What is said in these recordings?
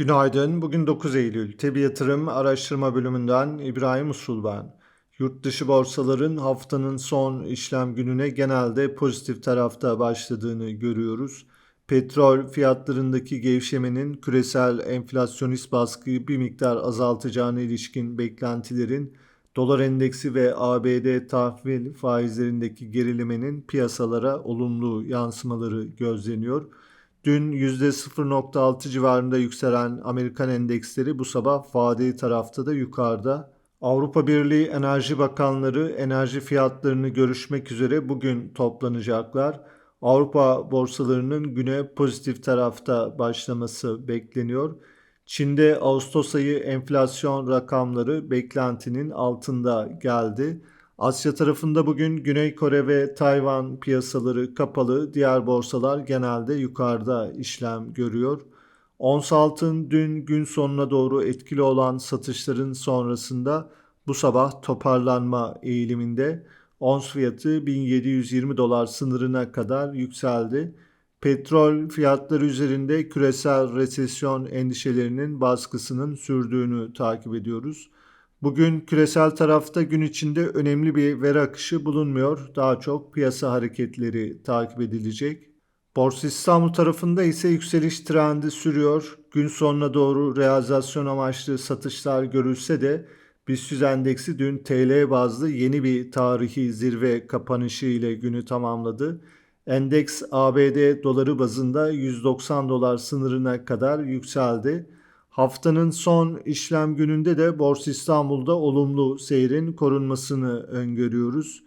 Günaydın. Bugün 9 Eylül. Tebi Yatırım Araştırma Bölümünden İbrahim Usul ben. Yurt dışı borsaların haftanın son işlem gününe genelde pozitif tarafta başladığını görüyoruz. Petrol fiyatlarındaki gevşemenin küresel enflasyonist baskıyı bir miktar azaltacağına ilişkin beklentilerin dolar endeksi ve ABD tahvil faizlerindeki gerilemenin piyasalara olumlu yansımaları gözleniyor. Dün %0.6 civarında yükselen Amerikan endeksleri bu sabah vadeli tarafta da yukarıda. Avrupa Birliği Enerji Bakanları enerji fiyatlarını görüşmek üzere bugün toplanacaklar. Avrupa borsalarının güne pozitif tarafta başlaması bekleniyor. Çin'de Ağustos ayı enflasyon rakamları beklentinin altında geldi. Asya tarafında bugün Güney Kore ve Tayvan piyasaları kapalı, diğer borsalar genelde yukarıda işlem görüyor. Ons altın dün gün sonuna doğru etkili olan satışların sonrasında bu sabah toparlanma eğiliminde ons fiyatı 1720 dolar sınırına kadar yükseldi. Petrol fiyatları üzerinde küresel resesyon endişelerinin baskısının sürdüğünü takip ediyoruz. Bugün küresel tarafta gün içinde önemli bir veri akışı bulunmuyor. Daha çok piyasa hareketleri takip edilecek. Borsa İstanbul tarafında ise yükseliş trendi sürüyor. Gün sonuna doğru realizasyon amaçlı satışlar görülse de BIST endeksi dün TL bazlı yeni bir tarihi zirve kapanışı ile günü tamamladı. Endeks ABD doları bazında 190 dolar sınırına kadar yükseldi. Haftanın son işlem gününde de Borsa İstanbul'da olumlu seyrin korunmasını öngörüyoruz.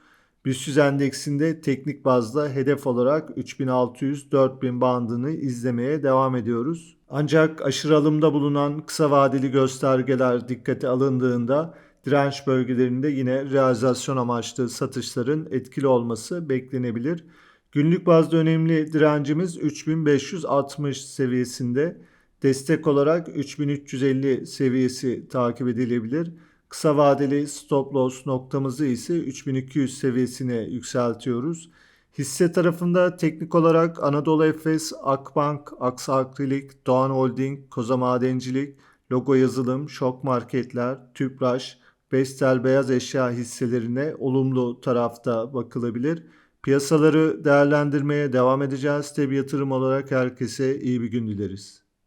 BIST endeksinde teknik bazda hedef olarak 3600-4000 bandını izlemeye devam ediyoruz. Ancak aşırı alımda bulunan kısa vadeli göstergeler dikkate alındığında direnç bölgelerinde yine realizasyon amaçlı satışların etkili olması beklenebilir. Günlük bazda önemli direncimiz 3560 seviyesinde. Destek olarak 3350 seviyesi takip edilebilir. Kısa vadeli stop loss noktamızı ise 3200 seviyesine yükseltiyoruz. Hisse tarafında teknik olarak Anadolu Efes, Akbank, Aksa Akrilik, Doğan Holding, Koza Madencilik, Logo Yazılım, Şok Marketler, Tüpraş, Vestel Beyaz Eşya hisselerine olumlu tarafta bakılabilir. Piyasaları değerlendirmeye devam edeceğiz. Tabi yatırım olarak herkese iyi bir gün dileriz.